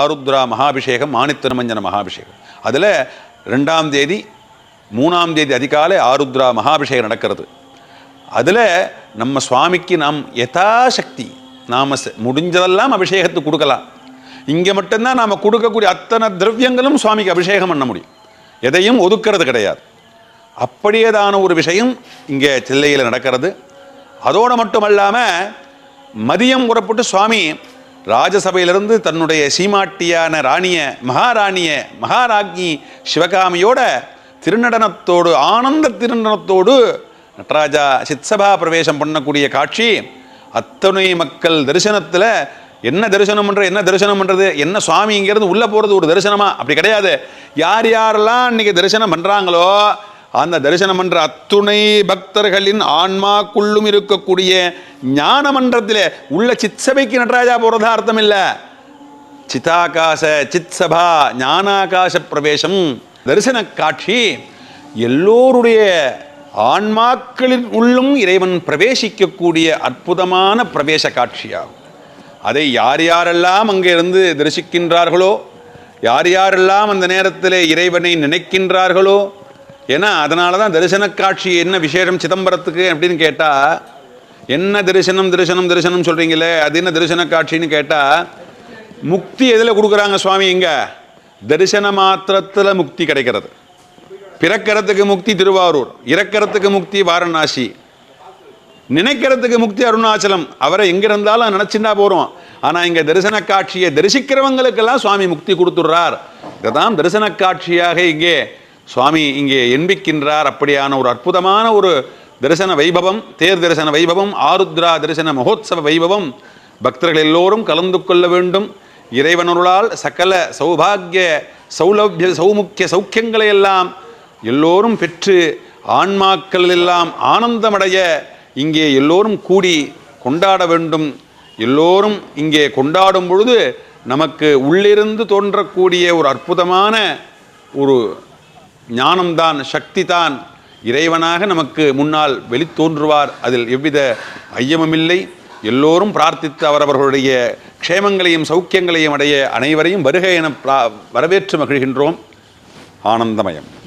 ஆருத்ரா மகாபிஷேகம் மாணித்தனமஞ்சன மகாபிஷேகம். அதில் ரெண்டாம் தேதி மூணாம் தேதி அதிகாலை ஆருத்ரா மகாபிஷேகம் நடக்கிறது. அதில் நம்ம சுவாமிக்கு நாம் யதாசக்தி நாம் முடிஞ்சதெல்லாம் அபிஷேகத்துக்கு கொடுக்கலாம். இங்கே மட்டும்தான் நாம் கொடுக்கக்கூடிய அத்தனை திரவியங்களும் சுவாமிக்கு அபிஷேகம் பண்ண முடியும். எதையும் ஒதுக்கிறது கிடையாது. அப்படியேதான ஒரு விஷயம் இங்கே செல்லையில் நடக்கிறது. அதோடு மட்டுமல்லாமல் மதியம் புறப்பட்டு சுவாமி ராஜசபையிலிருந்து தன்னுடைய சீமாட்டியான ராணிய மகாராணிய மகாராஜ்ஞி சிவகாமியோட திருநடனத்தோடு ஆனந்த திருநடனத்தோடு நடராஜா சித்சபா பிரவேசம் பண்ணக்கூடிய காட்சி அத்தனை மக்கள் தரிசனத்தில் என்ன தரிசனம் பண்ணுறது என்ன தரிசனம் பண்ணுறது என்ன சுவாமி இங்கேருந்து உள்ளே போகிறது ஒரு தரிசனமா? அப்படி கிடையாது. யார் யாரெல்லாம் இன்றைக்கி தரிசனம் பண்ணுறாங்களோ அந்த தரிசனம் என்ற அத்துணை பக்தர்களின் ஆன்மாக்குள்ளும் இருக்கக்கூடிய ஞான மன்றத்தில் உள்ள சித்சபைக்கு நடராஜா போகிறதா அர்த்தம் இல்லை சிதாகாச சித்சபா ஞானாகாச பிரவேசம் தரிசன காட்சி. எல்லோருடைய ஆன்மாக்களின் உள்ளும் இறைவன் பிரவேசிக்கக்கூடிய அற்புதமான பிரவேச காட்சியாகும். அதை யார் யாரெல்லாம் அங்கே இருந்து தரிசிக்கின்றார்களோ யார் யாரெல்லாம் அந்த நேரத்தில் இறைவனை நினைக்கின்றார்களோ ஏன்னா அதனால தான் தரிசன காட்சி என்ன விசேஷம் சிதம்பரத்துக்கு அப்படின்னு கேட்டால் என்ன தரிசனம் தரிசனம் தரிசனம் சொல்கிறீங்களே அது என்ன தரிசன காட்சின்னு கேட்டால் முக்தி எதில் கொடுக்குறாங்க சுவாமி இங்கே? தரிசன மாத்திரத்தில் முக்தி கிடைக்கிறது. பிறக்கிறதுக்கு முக்தி திருவாரூர் இறக்கிறதுக்கு முக்தி வாரணாசி. நினைக்கிறதுக்கு முக்தி அருணாச்சலம். அவரை எங்க இருந்தாலும் நினைச்சுட்டா போறோம். ஆனா இங்க தரிசன காட்சியை தரிசிக்கிறவங்களுக்கெல்லாம் சுவாமி முக்தி கொடுத்துடுறார். இதுதான் தரிசன காட்சியாக இங்கே சுவாமி இங்கே எண்பிக்கின்றார் அப்படியான ஒரு அற்புதமான ஒரு தரிசன வைபவம் தேர் தரிசன வைபவம் ஆருத்ரா தரிசன மகோத்சவ வைபவம். பக்தர்கள் எல்லோரும் கலந்து கொள்ள வேண்டும். இறைவனருளால் சகல சௌபாகிய சௌலபிய சௌமுக்கிய சௌக்கியங்களை எல்லாம் எல்லோரும் பெற்று ஆன்மாக்கள் எல்லாம் ஆனந்தமடைய இங்கே எல்லோரும் கூடி கொண்டாட வேண்டும். எல்லோரும் இங்கே கொண்டாடும் பொழுது நமக்கு உள்ளிருந்து தோன்றக்கூடிய ஒரு அற்புதமான ஒரு ஞானம்தான் சக்தி தான் இறைவனாக நமக்கு முன்னால் வெளித்தோன்றுவார். அதில் எவ்வித ஐயமுமில்லை. எல்லோரும் பிரார்த்தித்து அவரவர்களுடைய க்ஷேமங்களையும் சௌக்கியங்களையும் அடைய அனைவரையும் வருகை என பிரா- வரவேற்று மகிழ்கின்றோம். ஆனந்தமயம்.